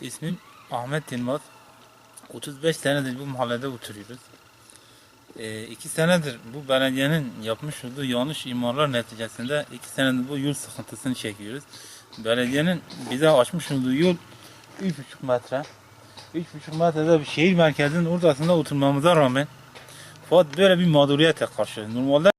İsmim Ahmet Yılmaz. 35 senedir bu mahallede oturuyoruz. Ee, iki senedir bu belediyenin yapmış olduğu yanlış imarlar neticesinde iki senedir bu yol sıkıntısını çekiyoruz. Belediyenin bize açmış olduğu yol 3,5 metre. 3,5 metrede bir şehir merkezinin ortasında oturmamıza rağmen fakat böyle bir mağduriyete karşı. Normalde